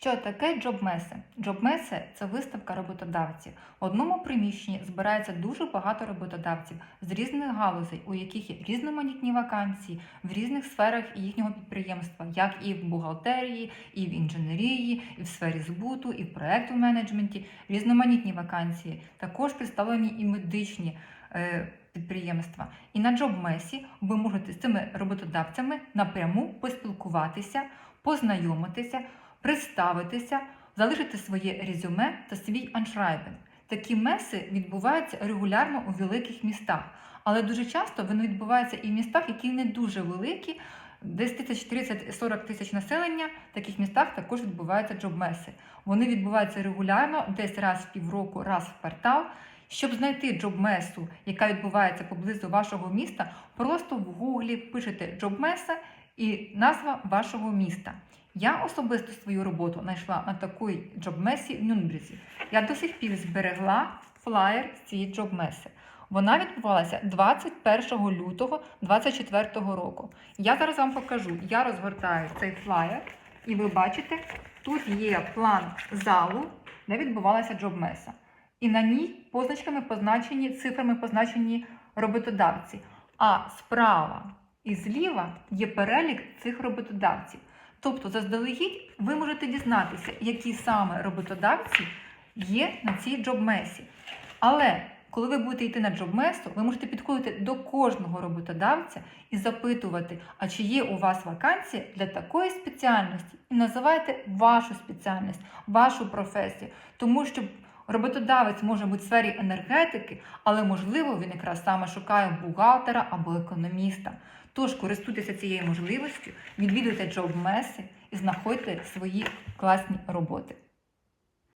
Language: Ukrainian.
Що таке джобмеси? Джобмеси це виставка роботодавців. В одному приміщенні збирається дуже багато роботодавців з різних галузей, у яких є різноманітні вакансії в різних сферах їхнього підприємства, як і в бухгалтерії, і в інженерії, і в сфері збуту, і в проекту менеджменті. Різноманітні вакансії. Також представлені і медичні. е, Підприємства і на джобмесі ви можете з цими роботодавцями напряму поспілкуватися, познайомитися, представитися, залишити своє резюме та свій аншрайбен. Такі меси відбуваються регулярно у великих містах, але дуже часто вони відбуваються і в містах, які не дуже великі. Десь тисяч 30-40 тисяч населення в таких містах також відбуваються джобмеси. Вони відбуваються регулярно, десь раз в півроку, раз в квартал. Щоб знайти джобмесу, яка відбувається поблизу вашого міста, просто в гуглі пишете джобмеса і назва вашого міста. Я особисто свою роботу знайшла на такій джобмесі в Нюнбрізі. Я до сих пір зберегла флаєр з цієї джобмеси. Вона відбувалася 21 лютого 2024 року. Я зараз вам покажу. Я розгортаю цей флаєр, і ви бачите, тут є план залу, де відбувалася джобмеса. І на ній позначками позначені, цифрами позначені роботодавці. А справа і зліва є перелік цих роботодавців. Тобто, заздалегідь ви можете дізнатися, які саме роботодавці є на цій джобмесі. Але коли ви будете йти на джобмесу, ви можете підходити до кожного роботодавця і запитувати, а чи є у вас вакансія для такої спеціальності, і називайте вашу спеціальність, вашу професію, тому що роботодавець може бути в сфері енергетики, але можливо він якраз саме шукає бухгалтера або економіста. Тож користуйтеся цією можливістю, відвідуйте джобмеси і знаходьте свої класні роботи.